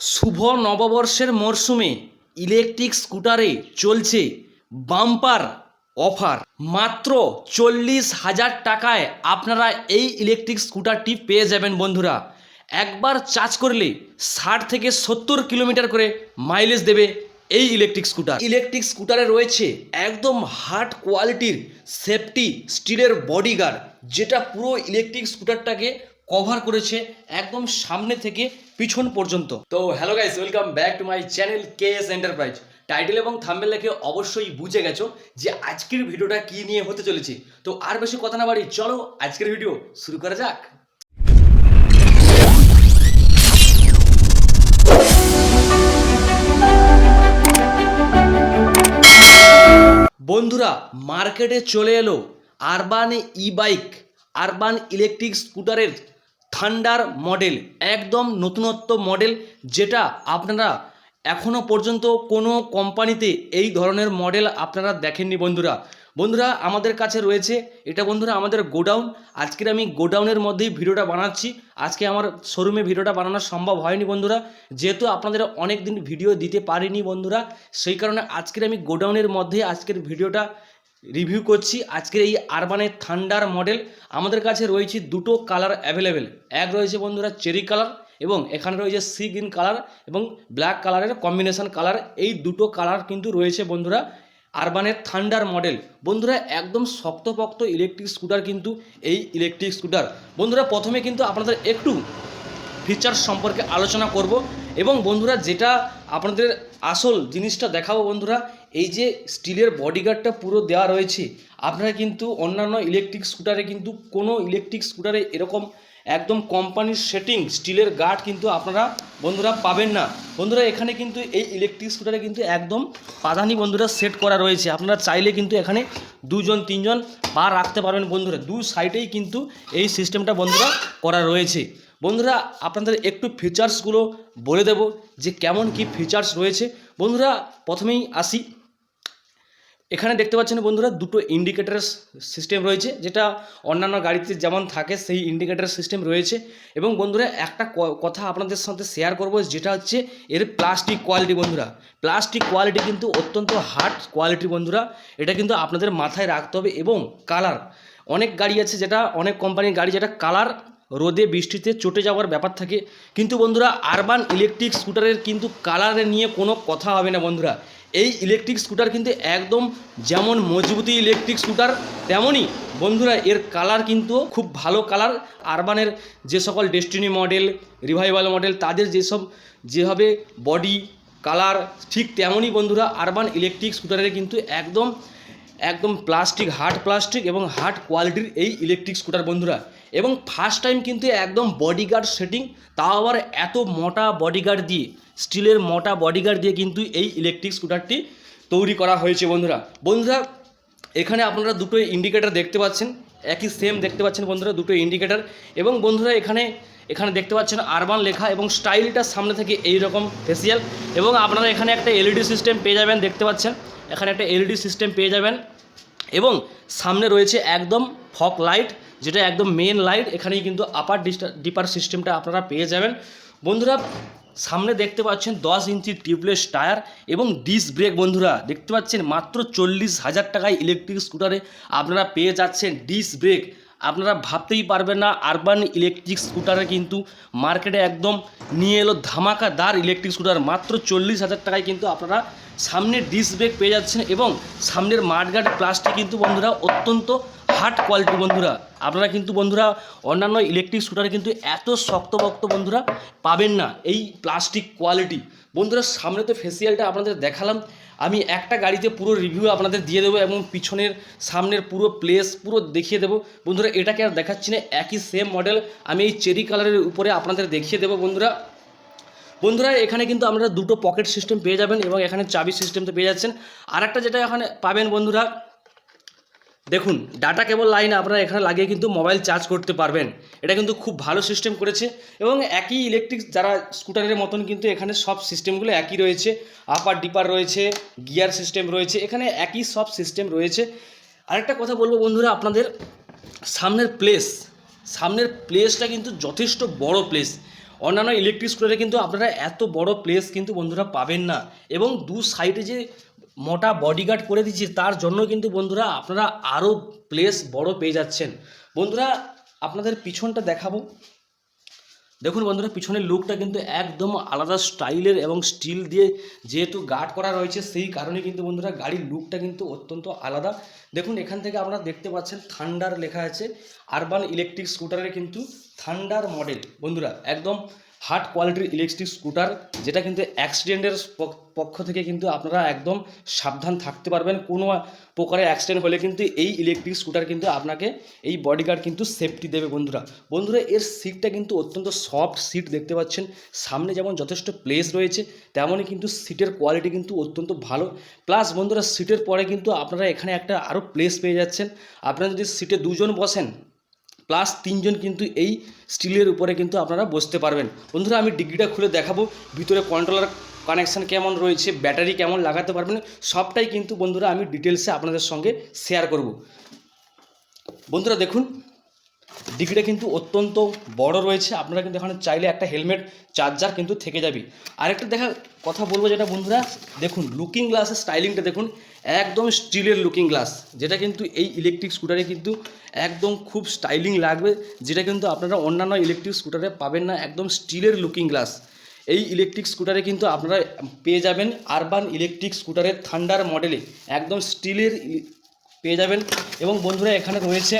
শুভ নববর্ষের মরশুমে ইলেকট্রিক স্কুটারে চলছে বাম্পার অফার। মাত্র চল্লিশ হাজার টাকায় আপনারা এই ইলেকট্রিক স্কুটারটি পেয়ে যাবেন বন্ধুরা। একবার চার্জ করলে ষাট থেকে সত্তর কিলোমিটার করে মাইলেজ দেবে এই ইলেকট্রিক স্কুটার। ইলেকট্রিক স্কুটারে রয়েছে একদম হার্ড কোয়ালিটির সেফটি স্টিলের বডিগার্ড, যেটা পুরো ইলেকট্রিক স্কুটারটাকে কভার করেছে একদম সামনে থেকে পিছন পর্যন্ত। তো hello guys welcome back to my channel K S enterprise title এবং থাম্বেল দেখে অবশ্যই বুঝে গেছো যে আজকের ভিডিওটা কি নিয়ে হতে চলেছে। তো আর বেশি কথা না বাড়ি চলো আজকের ভিডিও শুরু করা যাক। বন্ধুরা, মার্কেটে চলে এলো Urban E bike Urban electric স্কুটারের Thunder model, একদম নতুনত্ব মডেল, যেটা আপনারা এখনও পর্যন্ত কোনো কোম্পানিতে এই ধরনের মডেল আপনারা দেখেননি বন্ধুরা। বন্ধুরা, আমাদের কাছে রয়েছে, এটা বন্ধুরা আমাদের গোডাউন। আজকের আমি গোডাউনের মধ্যেই ভিডিওটা বানাচ্ছি। আজকে আমার শোরুমে ভিডিওটা বানানো সম্ভব হয়নি বন্ধুরা। যেহেতু আপনাদের অনেক দিন ভিডিও দিতে পারিনি বন্ধুরা, সেই কারণে আজকের আমি গোডাউনের মধ্যে আজকের ভিডিওটা রিভিউ করছি। আজকের এই আরবানের থান্ডার মডেল, আমাদের কাছে রয়েছে দুটো কালার অ্যাভেলেবেল। এক রয়েছে বন্ধুরা চেরি কালার এবং এখানে রয়েছে সি গ্রিন কালার এবং ব্ল্যাক কালারের কম্বিনেশন কালার। এই দুটো কালার কিন্তু রয়েছে বন্ধুরা আরবানের থান্ডার মডেল। বন্ধুরা, একদম শক্তপোক্ত ইলেকট্রিক স্কুটার কিন্তু এই ইলেকট্রিক স্কুটার বন্ধুরা, প্রথমে কিন্তু আপনাদের একটু ফিচার্স সম্পর্কে আলোচনা করব এবং বন্ধুরা, যেটা আপনাদের আসল জিনিসটা দেখাবো বন্ধুরা এই যে স্টিলের বডিগার্ডটা পুরো দেওয়া রয়েছে, আপনারা কিন্তু অন্যান্য ইলেকট্রিক স্কুটারে কিন্তু কোনো ইলেকট্রিক স্কুটারে এরকম একদম কোম্পানির সেটিং স্টিলের গার্ড কিন্তু আপনারা বন্ধুরা পাবেন না। বন্ধুরা, এখানে কিন্তু এই ইলেকট্রিক স্কুটারে কিন্তু একদম পাদানি বন্ধুরা সেট করা রয়েছে। আপনারা চাইলে কিন্তু এখানে দুজন, তিনজন পা রাখতে পারবেন বন্ধুরা। দু সাইডেই কিন্তু এই সিস্টেমটা বন্ধুরা করা রয়েছে। বন্ধুরা, আপনাদের একটু ফিচার্সগুলো বলে দেব যে কেমন কি ফিচার্স রয়েছে। বন্ধুরা, প্রথমেই আসি। এখানে দেখতে পাচ্ছেন বন্ধুরা, দুটো ইন্ডিকেটার সিস্টেম রয়েছে, যেটা অন্যান্য গাড়িতে যেমন থাকে, সেই ইন্ডিকেটার সিস্টেম রয়েছে। এবং বন্ধুরা, একটা কথা আপনাদের সাথে শেয়ার করব, যেটা হচ্ছে এর প্লাস্টিক কোয়ালিটি বন্ধুরা। প্লাস্টিক কোয়ালিটি কিন্তু অত্যন্ত হার্ড কোয়ালিটি বন্ধুরা। এটা কিন্তু আপনাদের মাথায় রাখতে হবে এবং কালার অনেক গাড়ি আছে যেটা, অনেক কোম্পানির গাড়ি যেটা কালার রোদে বৃষ্টিতে চটে যাওয়ার ব্যাপার থাকে। কিন্তু বন্ধুরা আরবান ইলেকট্রিক স্কুটারের কিন্তু কালারে নিয়ে কোনো কথা হবে না বন্ধুরা। এই ইলেকট্রিক স্কুটার কিন্তু একদম যেমন মজবুতি ইলেকট্রিক স্কুটার তেমনই বন্ধুরা এর কালার কিন্তু খুব ভালো কালার আরবানের যে সকল ডেস্টিনি মডেল রিভাইভাল মডেল তাদের যেসব যেভাবে বডি কালার ঠিক তেমনই বন্ধুরা আরবান ইলেকট্রিক স্কুটারের কিন্তু একদম একদম প্লাস্টিক হার্ড প্লাস্টিক এবং হার্ড কোয়ালিটির এই ইলেকট্রিক স্কুটার বন্ধুরা। এবং ফার্স্ট টাইম কিন্তু একদম বডিগার্ড সেটিং তাও আবার এত মোটা বডিগার্ড দিয়ে স্টিলের মোটা বডিগার্ড দিয়ে কিন্তু এই ইলেকট্রিক স্কুটারটি তৈরি করা হয়েছে বন্ধুরা। বন্ধুরা, এখানে আপনারা দুটো ইন্ডিকেটার দেখতে পাচ্ছেন, একই সেম দেখতে পাচ্ছেন বন্ধুরা, দুটো ইন্ডিকেটার এবং বন্ধুরা, এখানে এখানে দেখতে পাচ্ছেন আরবান লেখা এবং স্টাইলটা সামনে থেকে এই রকম ফেসিয়াল এবং আপনারা এখানে একটা এলইডি সিস্টেম পেয়ে যাবেন, দেখতে পাচ্ছেন। এখানে একটা এলইডি সিস্টেম পেয়ে যাবেন। এবং সামনে রয়েছে একদম ফক লাইট যেটা একদম মেন লাইট এখানেই কিন্তু আপার ডিপার সিস্টেমটা আপনারা পেয়ে যাবেন। বন্ধুরা, সামনে দেখতে পাচ্ছেন দশ ইঞ্চি টিউবলেস টায়ার এবং ডিস্ক ব্রেক বন্ধুরা। দেখতে পাচ্ছেন মাত্র চল্লিশ হাজার টাকায় ইলেকট্রিক স্কুটারে আপনারা পেয়ে যাচ্ছেন ডিস্ক ব্রেক আপনারা ভাবতেই পারবেন না আরবান ইলেকট্রিক স্কুটারে কিন্তু মার্কেটে একদম নিয়ে এলো ধামাকাদার ইলেকট্রিক স্কুটার মাত্র চল্লিশ হাজার টাকায় কিন্তু আপনারা সামনের ডিস্ক ব্রেক পেয়ে যাচ্ছেন এবং সামনের মাঠগার্ড প্লাস্টিক কিন্তু বন্ধুরা অত্যন্ত হার্ড কোয়ালিটি বন্ধুরা। আপনারা কিন্তু বন্ধুরা, অন্যান্য ইলেকট্রিক স্কুটারে কিন্তু এত শক্তপোক্ত বন্ধুরা পাবেন না এই প্লাস্টিক কোয়ালিটি বন্ধুরা, সামনে তো ফেসিয়ালটা আপনাদের দেখালাম। আমি একটা গাড়িতে পুরো রিভিউ আপনাদের দিয়ে দেবো এবং পিছনের, সামনের পুরো প্লেস পুরো দেখিয়ে দেবো। বন্ধুরা, এটাকে আর দেখাচ্ছি না, একই সেম মডেল আমি এই চেরি কালারের উপরে আপনাদের দেখিয়ে দেবো বন্ধুরা। বন্ধুরা, এখানে কিন্তু আপনারা দুটো পকেট সিস্টেম পেয়ে যাবেন এবং এখানে চাবি সিস্টেম তো পেয়ে যাচ্ছেন। আর একটা যেটা এখানে পাবেন বন্ধুরা দেখুন ডাটা কেবল লাইন আপনারা এখানে লাগিয়ে কিন্তু মোবাইল চার্জ করতে পারবেন। এটা কিন্তু খুব ভালো সিস্টেম করেছে এবং একই ইলেকট্রিক যারা স্কুটারের মতন কিন্তু এখানে সব সিস্টেমগুলো একই রয়েছে। আপার ডিপার রয়েছে গিয়ার সিস্টেম রয়েছে, এখানে একই সব সিস্টেম রয়েছে। আরেকটা কথা বলব বন্ধুরা, আপনাদের সামনের প্লেস সামনের প্লেসটা কিন্তু যথেষ্ট বড় প্লেস অন্যান্য ইলেকট্রিক স্কুটারে কিন্তু আপনারা এত বড় প্লেস কিন্তু বন্ধুরা পাবেন না। এবং দু সাইডে যে মোটা বডিগার্ড করে দিচ্ছি, তার জন্য কিন্তু বন্ধুরা আপনারা আরও প্লেস বড় পেয়ে যাচ্ছেন। বন্ধুরা, আপনাদের পিছনটা দেখাবো। দেখুন বন্ধুরা, পিছনের লুকটা কিন্তু একদম আলাদা স্টাইলের এবং স্টিল দিয়ে যেহেতু গার্ড করা রয়েছে, সেই কারণে কিন্তু বন্ধুরা গাড়ির লুকটা কিন্তু অত্যন্ত আলাদা। দেখুন, এখান থেকে আপনারা দেখতে পাচ্ছেন থান্ডার লেখা আছে। আরবান ইলেকট্রিক স্কুটারের কিন্তু থান্ডার মডেল বন্ধুরা, একদম হার্ড কোয়ালিটির ইলেকট্রিক স্কুটার যেটা কিন্তু অ্যাক্সিডেন্টের পক্ষ থেকে কিন্তু আপনারা একদম সাবধান থাকতে পারবেন। কোনো প্রকারে অ্যাক্সিডেন্ট হলে কিন্তু এই ইলেকট্রিক স্কুটার কিন্তু আপনাকে এই বডিগার্ড কিন্তু সেফটি দেবে বন্ধুরা। বন্ধুরা, এর সিটটা কিন্তু অত্যন্ত সফট সিট দেখতে পাচ্ছেন। সামনে যেমন যথেষ্ট প্লেস রয়েছে, তেমনই কিন্তু সিটের কোয়ালিটি কিন্তু অত্যন্ত ভালো। প্লাস বন্ধুরা সিটের পরে কিন্তু আপনারা এখানে একটা আরও প্লেস পেয়ে যাচ্ছেন। আপনারা যদি সিটে দুজন বসেন প্লাস তিনজন কিন্তু এই স্টিলের উপরে কিন্তু আপনারা বসতে পারবেন। বন্ধুরা, আমি ডিগ্রিটা খুলে দেখাবো। ভিতরে কন্ট্রোলার কানেকশান কেমন রয়েছে ব্যাটারি কেমন লাগাতে পারবেন, সবটাই কিন্তু বন্ধুরা আমি ডিটেলসে আপনাদের সঙ্গে শেয়ার করব। বন্ধুরা, দেখুন ডিগ্রিটা কিন্তু অত্যন্ত বড় রয়েছে। আপনারা কিন্তু এখানে চাইলে একটা হেলমেট চার্জার কিন্তু থেকে যাবে। আরেকটা দেখা কথা বলব যেটা বন্ধুরা, দেখুন লুকিং গ্লাসের স্টাইলিংটা দেখুন, একদম স্টিলের লুকিং গ্লাস যেটা কিন্তু এই ইলেকট্রিক স্কুটারে কিন্তু একদম খুব স্টাইলিং লাগবে, যেটা কিন্তু আপনারা অন্যান্য ইলেকট্রিক স্কুটারে পাবেন না, একদম স্টিলের লুকিং গ্লাস এই ইলেকট্রিক স্কুটারে কিন্তু আপনারা পেয়ে যাবেন আরবান ইলেকট্রিক স্কুটারের থান্ডার মডেলে একদম স্টিলের পেয়ে যাবেন। এবং বন্ধুরা, এখানে রয়েছে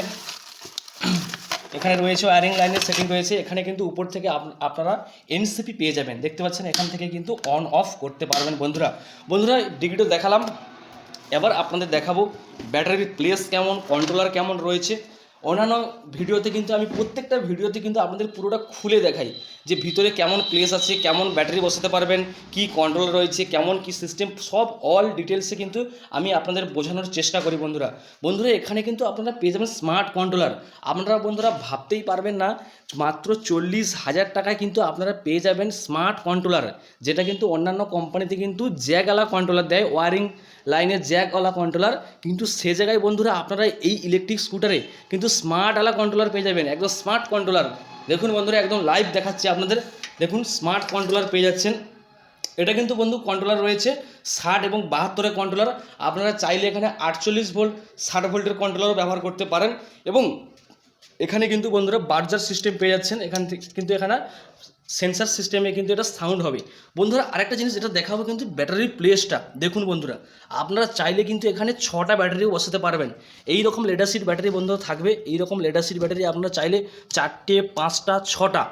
এখানে রয়েছে ওয়ারিং লাইনের সেটিং রয়েছে। এখানে কিন্তু উপর থেকে আপ- আপনারা এনসিপি পেয়ে যাবেন। দেখতে পাচ্ছেন, এখান থেকে কিন্তু অন অফ করতে পারবেন বন্ধুরা। বন্ধুরা ডিগ্রিটা দেখালাম। এবার আপনাদের দেখাবো ব্যাটারির প্লেস কেমন কন্ট্রোলার কেমন রয়েছে। অন্যান্য ভিডিওতে কিন্তু আমি প্রত্যেকটা ভিডিওতে কিন্তু আপনাদের পুরোটা খুলে দেখাই যে ভিতরে কেমন প্লেস আছে, কেমন ব্যাটারি বসাতে পারবেন, কি কন্ট্রোল রয়েছে, কেমন কি সিস্টেম সব অল ডিটেলসে কিন্তু আমি আপনাদের বোঝানোর চেষ্টা করি বন্ধুরা। বন্ধুরা, এখানে কিন্তু আপনারা পেয়ে যাবেন স্মার্ট কন্ট্রোলার আপনারা বন্ধুরা ভাবতেই পারবেন না, মাত্র চল্লিশ হাজার টাকায় কিন্তু আপনারা পেয়ে যাবেন স্মার্ট কন্ট্রোলার যেটা কিন্তু অন্যান্য কোম্পানিতে কিন্তু জ্যাকওয়ালা কন্ট্রোলার দেয় ওয়ারিং লাইনের জ্যাকওয়ালা কন্ট্রোলার কিন্তু সে জায়গায় বন্ধুরা, আপনারা এই ইলেকট্রিক স্কুটারে কিন্তু স্মার্টওয়ালা কন্ট্রোলার পেয়ে যাবেন, একদম স্মার্ট কন্ট্রোলার দেখুন বন্ধুরা, একদম লাইভ দেখাচ্ছি আপনাদের। দেখুন স্মার্ট কন্ট্রোলার পেয়ে যাচ্ছেন। এটা কিন্তু বন্ধু কন্ট্রোলার রয়েছে, ষাট এবং বাহাত্তরের কন্ট্রোলার আপনারা চাইলে এখানে আটচল্লিশ ভোল্ট ষাট ভোল্টের কন্ট্রোলারও ব্যবহার করতে পারেন। এবং এখানে কিন্তু বন্ধুরা বার্জার সিস্টেম পেয়ে যাচ্ছেন। এখান থেকে কিন্তু এখানে সেন্সার সিস্টেমে কিন্তু এটা সাউন্ড হবে। বন্ধুরা, আরেকটা জিনিস যেটা দেখাবো কিন্তু ব্যাটারির প্লেসটা দেখুন বন্ধুরা, আপনারা চাইলে কিন্তু এখানে ছটা ব্যাটারিও বসাতে পারবেন। এই রকম লেডাসির ব্যাটারি বন্ধুরা থাকবে এই রকম লেডাসির ব্যাটারি আপনারা চাইলে চারটে, পাঁচটা, ছটা।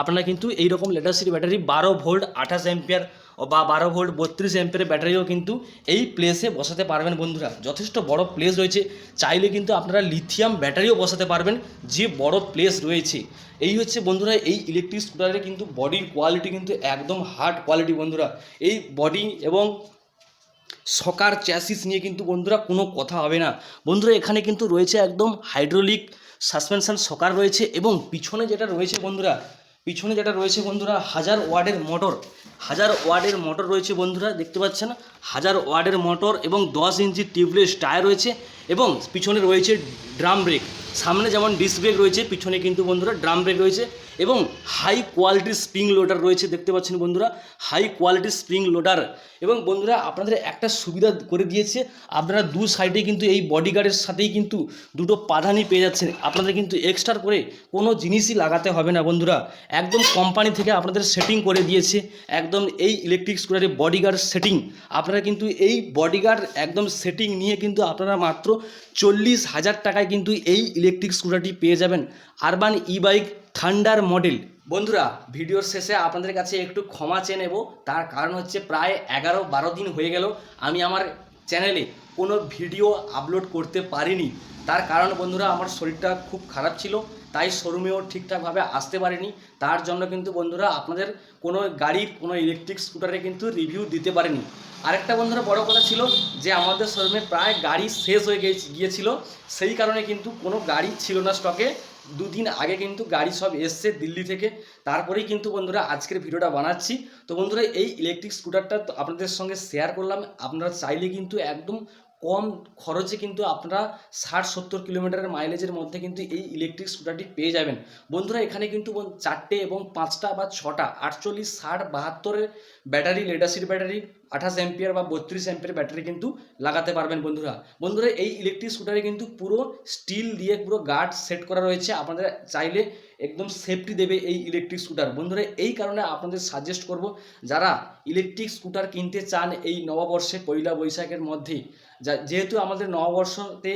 আপনারা কিন্তু এই রকম লেডাসিড ব্যাটারি বারো ভোল্ট আঠাশ অ্যাম্পিয়ার বা বারো ভোল্ট বত্রিশ অ্যাম্পিয়ারের ব্যাটারিও কিন্তু এই প্লেসে বসাতে পারবেন বন্ধুরা। যথেষ্ট বড় প্লেস রয়েছে। চাইলে কিন্তু আপনারা লিথিয়াম ব্যাটারিও বসাতে পারবেন, যে বড় প্লেস রয়েছে। এই হচ্ছে বন্ধুরা, এই ইলেকট্রিক স্কুটারের কিন্তু বডির কোয়ালিটি কিন্তু একদম হার্ড কোয়ালিটি বন্ধুরা। এই বডি এবং সকার চ্যাসিস নিয়ে কিন্তু বন্ধুরা কোনো কথা হবে না। বন্ধুরা, এখানে কিন্তু রয়েছে একদম হাইড্রোলিক সাসপেনশন সকার রয়েছে এবং পিছনে যেটা রয়েছে বন্ধুরা পিছনে যেটা রয়েছে বন্ধুরা, হাজার ওয়ার্ডের মোটর। হাজার ওয়ার্ডের মোটর রয়েছে বন্ধুরা, দেখতে পাচ্ছেন? হাজার ওয়ার্ডের মোটর এবং দশ ইঞ্চি টিউবলেস টায়ার রয়েছে এবং পিছনে রয়েছে ড্রাম ব্রেক। সামনে যেমন ডিস্ক ব্রেক রয়েছে, পিছনে কিন্তু বন্ধুরা ড্রাম ব্রেক রয়েছে। এবং হাই কোয়ালিটির স্প্রিং লোডার রয়েছে, দেখতে পাচ্ছেন বন্ধুরা। হাই কোয়ালিটির স্প্রিং লোডার এবং বন্ধুরা, আপনাদের একটা সুবিধা করে দিয়েছে, আপনারা দু সাইডে কিন্তু এই বডিগার্ডের সাথেই কিন্তু দুটো পাধানি পেয়ে যাচ্ছেন। আপনাদের কিন্তু এক্সট্রা করে কোনো জিনিসই লাগাতে হবে না বন্ধুরা। একদম কোম্পানি থেকে আপনাদের সেটিং করে দিয়েছে, একদম এই ইলেকট্রিক স্কুটারের বডিগার্ড সেটিং আপনারা কিন্তু এই বডিগার্ড একদম সেটিং নিয়ে কিন্তু আপনারা মাত্র চল্লিশ হাজার টাকায় কিন্তু এই ইলেকট্রিক স্কুটারটি পেয়ে যাবেন। Urban E bike Thunder model. বন্ধুরা, ভিডিওর শেষে আপনাদের কাছে একটু ক্ষমা চেয়ে নেব। তার কারণ হচ্ছে প্রায় এগারো বারো দিন হয়ে গেল আমি আমার চ্যানেলে কোনো ভিডিও আপলোড করতে পারিনি। তার কারণ বন্ধুরা, আমার শরীরটা খুব খারাপ ছিল, তাই শোরুমেও ঠিকঠাকভাবে আসতে পারিনি। তার জন্য কিন্তু বন্ধুরা, আপনাদের কোনো গাড়ির কোনো ইলেকট্রিক স্কুটারে কিন্তু রিভিউ দিতে পারেনি। আরেকটা বন্ধুরা, বড় কথা ছিল যে আমাদের শোরুমে প্রায় গাড়ি শেষ হয়ে গিয়ে- গিয়েছিল। সেই কারণে কিন্তু কোনো গাড়ি ছিল না স্টকে দুদিন আগে কিন্তু গাড়ি সব এসছে দিল্লি থেকে। তারপরেই কিন্তু বন্ধুরা আজকের ভিডিওটা বানাচ্ছি। তো বন্ধুরা, এই ইলেকট্রিক স্কুটারটা আপনাদের সঙ্গে শেয়ার করলাম। আপনারা চাইলে কিন্তু একদম কম খরচে কিন্তু আপনারা ষাট, সত্তর কিলোমিটারের মাইলেজের মধ্যে কিন্তু এই ইলেকট্রিক স্কুটারটি পেয়ে যাবেন। বন্ধুরা, এখানে কিন্তু চারটে এবং পাঁচটা বা ছটা, আটচল্লিশ, ষাট বাহাত্তরের ব্যাটারি লেডাসির ব্যাটারি আঠাশ অ্যাম্পিয়ার বা বত্রিশ অ্যাম্পিয়ার ব্যাটারি কিন্তু লাগাতে পারবেন বন্ধুরা। বন্ধুরা, এই ইলেকট্রিক স্কুটারে কিন্তু পুরো স্টিল দিয়ে পুরো গার্ড সেট করা রয়েছে। আপনাদের চাইলে একদম সেফটি দেবে এই ইলেকট্রিক স্কুটার বন্ধুরা, এই কারণে আপনাদের সাজেস্ট করব, যারা ইলেকট্রিক স্কুটার কিনতে চান এই নববর্ষে পয়লা বৈশাখের মধ্যে যেহেতু আমাদের নববর্ষতে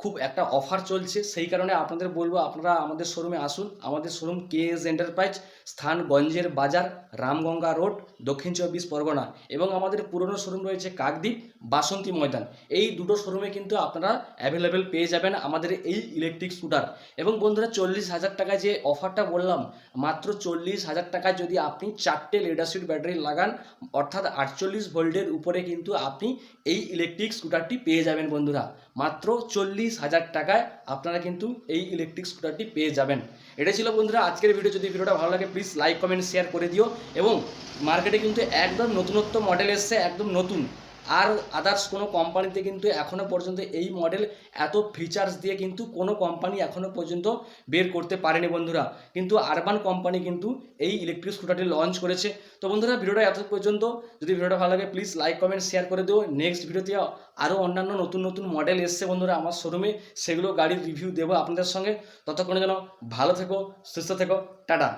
খুব একটা অফার চলছে। সেই কারণে আপনাদের বলব, আপনারা আমাদের শোরুমে আসুন। আমাদের শোরুম কে এস এন্টারপ্রাইজ স্থান গঞ্জের বাজার, রামগঙ্গা রোড, দক্ষিণ চব্বিশ পরগনা এবং আমাদের পুরনো শোরুম রয়েছে কাকদ্বীপ, বাসন্তী ময়দান। এই দুটো শোরুমে কিন্তু আপনারা অ্যাভেলেবেল পেয়ে যাবেন আমাদের এই ইলেকট্রিক স্কুটার এবং বন্ধুরা, চল্লিশ হাজার টাকায় যে অফারটা বললাম, মাত্র চল্লিশ হাজার টাকায় যদি আপনি চারটে লেডাসিড ব্যাটারি লাগান, অর্থাৎ আটচল্লিশ ভোল্টের উপরে কিন্তু আপনি এই ইলেকট্রিক স্কুটারটি পেয়ে যাবেন বন্ধুরা। মাত্র চল্লিশ হাজার টাকায় আপনারা কিন্তু এই ইলেকট্রিক স্কুটারটি পেয়ে যাবেন। এটা ছিল বন্ধুরা আজকের ভিডিও যদি ভিডিওটা ভালো লাগে প্লিজ লাইক কমেন্ট শেয়ার করে দিও এবং মার্কেটে কিন্তু একদম নতুনত্ব মডেল এসছে, একদম নতুন। আর আদার্স কোনো কোম্পানিতে কিন্তু এখনও পর্যন্ত এই মডেল এত ফিচার্স দিয়ে কিন্তু কোনো কোম্পানি এখনও পর্যন্ত বের করতে পারেনি বন্ধুরা। কিন্তু আরবান কোম্পানি কিন্তু এই ইলেকট্রিক স্কুটারটি লঞ্চ করেছে। তো বন্ধুরা, ভিডিওটা এত পর্যন্ত। যদি ভিডিওটা ভালো লাগে প্লিজ লাইক কমেন্ট শেয়ার করে দিও। নেক্সট ভিডিওতে আরও অন্যান্য নতুন নতুন মডেল এসছে বন্ধুরা আমার শোরুমে সেগুলো গাড়ির রিভিউ দেবো আপনাদের সঙ্গে। ততক্ষণে যেন ভালো থেকো, সুস্থ থেকো, টাটা।